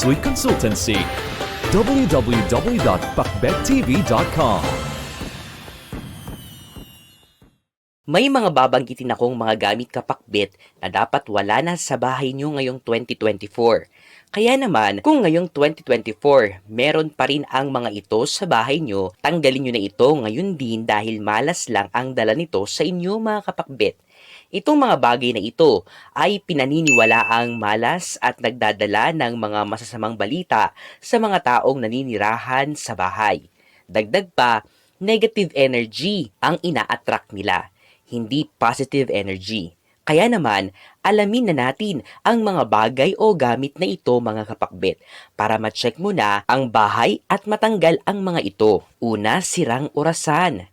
Sui Consultancy. www.pakbettv.com May mga babanggitin akong mga gamit kapakbit na dapat wala na sa bahay nyo ngayong 2024. Kaya naman, kung ngayong 2024, meron pa rin ang mga ito sa bahay nyo, tanggalin nyo na ito ngayon din dahil malas lang ang dala nito sa inyo mga kapakbit. Itong mga bagay na ito ay pinaniniwalaang malas at nagdadala ng mga masasamang balita sa mga taong naninirahan sa bahay. Dagdag pa, negative energy ang ina-attract nila, hindi positive energy. Kaya naman, alamin na natin ang mga bagay o gamit na ito mga kapakbit para ma-check mo na ang bahay at matanggal ang mga ito. Una, sirang orasan.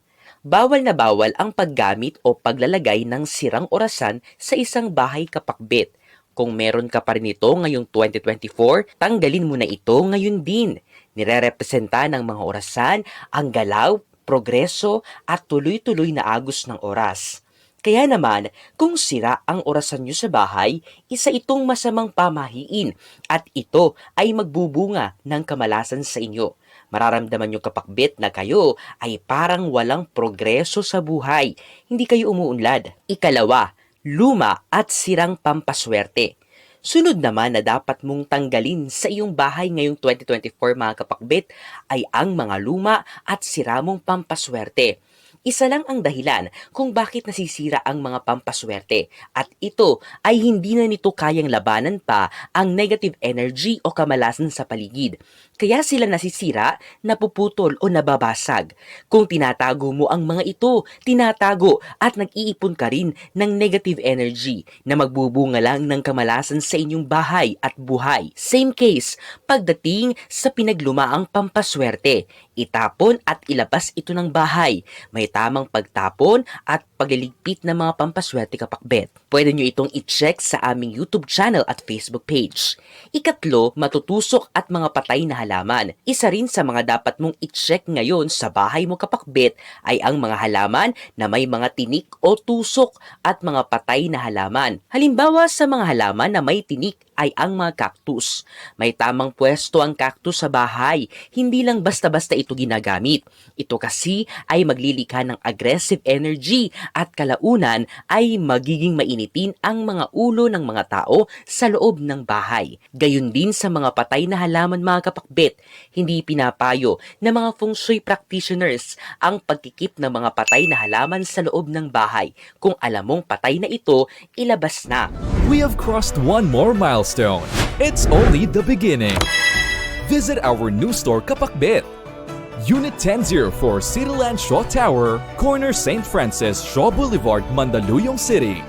Bawal na bawal ang paggamit o paglalagay ng sirang orasan sa isang bahay kapakbit. Kung meron ka pa rin ito ngayong 2024, tanggalin mo na ito ngayon din. Nirerepresenta ng mga orasan ang galaw, progreso at tuloy-tuloy na agos ng oras. Kaya naman, kung sira ang orasan nyo sa bahay, isa itong masamang pamahiin at ito ay magbubunga ng kamalasan sa inyo. Mararamdaman nyo kapakbit na kayo ay parang walang progreso sa buhay. Hindi kayo umuunlad. Ikalawa, luma at sirang pampaswerte. Sunod naman na dapat mong tanggalin sa iyong bahay ngayong 2024 mga kapakbit ay ang mga luma at siramong pampaswerte. Isa lang ang dahilan kung bakit nasisira ang mga pampaswerte at ito ay hindi na nito kayang labanan pa ang negative energy o kamalasan sa paligid. Kaya sila nasisira, napuputol o nababasag. Kung tinatago mo ang mga ito, tinatago at nag-iipon ka rin ng negative energy na magbubunga lang ng kamalasan sa inyong bahay at buhay. Same case, pagdating sa pinaglumaang pampaswerte, itapon at ilabas ito ng bahay. May tamang pagtapon at pagliligpit ng mga pampaswerte kapakbet. Pwede nyo itong i-check sa aming YouTube channel at Facebook page. Ikatlo, matutusok at mga patay na halaman. Isa rin sa mga dapat mong i-check ngayon sa bahay mo kapakbet ay ang mga halaman na may mga tinik o tusok at mga patay na halaman. Halimbawa sa mga halaman na may tinik ay ang mga cactus. May tamang pwesto ang cactus sa bahay, hindi lang basta-basta ito ginagamit. Ito kasi ay maglilikha ng aggressive energy at kalaunan ay magiging mainitin ang mga ulo ng mga tao sa loob ng bahay. Gayun din sa mga patay na halaman mga kapakbet, hindi pinapayo ng mga feng shui practitioners ang pagkikip ng mga patay na halaman sa loob ng bahay. Kung alam mong patay na ito, ilabas na. We have crossed one more milestone. It's only the beginning. Visit our new store Kapakbit. Unit 1004 Cityland Shaw Tower, corner St. Francis Shaw Boulevard, Mandaluyong City.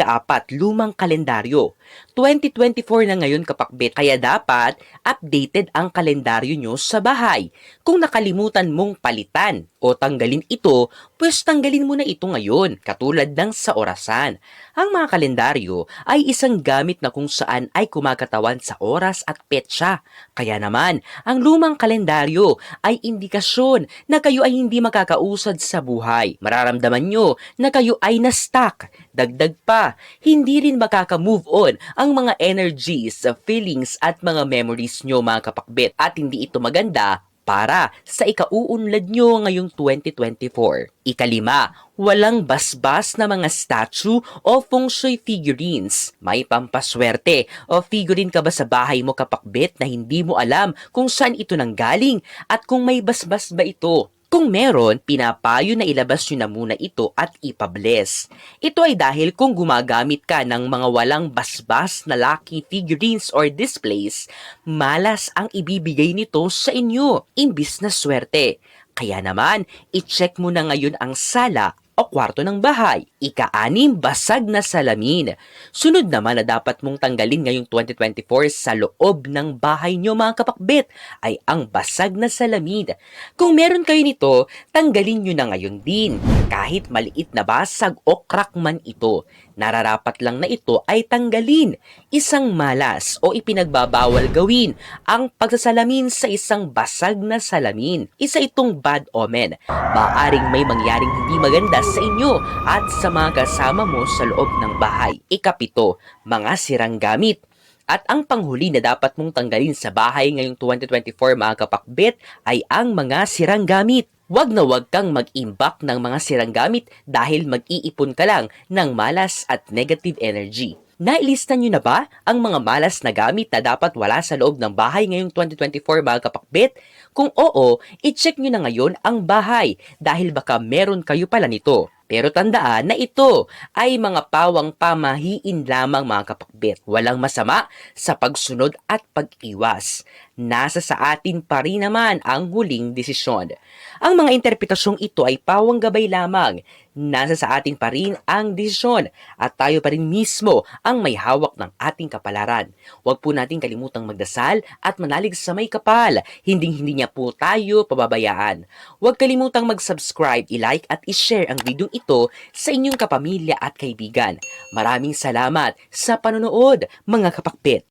Ikaapat, lumang kalendaryo. 2024 na ngayon kapakbit, kaya dapat updated ang kalendaryo nyo sa bahay. Kung nakalimutan mong palitan o tanggalin ito, pues tanggalin mo na ito ngayon, katulad ng sa orasan. Ang mga kalendaryo ay isang gamit na kung saan ay kumakatawan sa oras at petsa. Kaya naman, ang lumang kalendaryo ay indikasyon na kayo ay hindi makakausad sa buhay. Mararamdaman nyo na kayo ay na-stuck. Dagdag pa, hindi rin makaka-move on ang mga energies, feelings at mga memories nyo mga kapakbit at hindi ito maganda para sa ikauunlad nyo ngayong 2024. Ikalima, walang basbas na mga statue o feng shui figurines. May pampaswerte o figurine ka ba sa bahay mo kapakbit na hindi mo alam kung saan ito nanggaling at kung may basbas ba ito? Kung meron, pinapayo na ilabas nyo na muna ito at ipabless. Ito ay dahil kung gumagamit ka ng mga walang basbas na lucky figurines or displays, malas ang ibibigay nito sa inyo, imbis na swerte. Kaya naman, i-check mo na ngayon ang sala o kwarto ng bahay. Ika-anim, basag na salamin. Sunod naman na dapat mong tanggalin ngayong 2024 sa loob ng bahay nyo mga kapakbit ay ang basag na salamin. Kung meron kayo nito, tanggalin nyo na ngayon din. Kahit maliit na basag o crack man ito, Nararapat lang na ito ay tanggalin, isang malas o ipinagbabawal gawin ang pagsasalamin sa isang basag na salamin. Isa itong bad omen. Maaring may mangyaring hindi maganda sa inyo at sa mga kasama mo sa loob ng bahay. Ikapito, mga sirang gamit. At ang panghuli na dapat mong tanggalin sa bahay ngayong 2024 mga kapakbet ay ang mga sirang gamit. Huwag na huwag kang mag-imbak ng mga sirang gamit dahil mag-iipon ka lang ng malas at negative energy. Nailista nyo na ba ang mga malas na gamit na dapat wala sa loob ng bahay ngayong 2024 mga kapakbet? Kung oo, i-check nyo na ngayon ang bahay dahil baka meron kayo pala nito. Pero tandaan na ito ay mga pawang pamahiin lamang mga kapakbet. Walang masama sa pagsunod at pag-iwas. Nasa sa atin pa rin naman ang huling desisyon. Ang mga interpretasyong ito ay pawang gabay lamang. Nasa sa atin pa rin ang desisyon at tayo pa rin mismo ang may hawak ng ating kapalaran. Huwag po natin kalimutang magdasal at manalig sa may kapal. Hinding-hindi niya po tayo pababayaan. Huwag kalimutang mag-subscribe, i-like at i-share ang video ito sa inyong kapamilya at kaibigan. Maraming salamat sa panonood, mga kapakpit.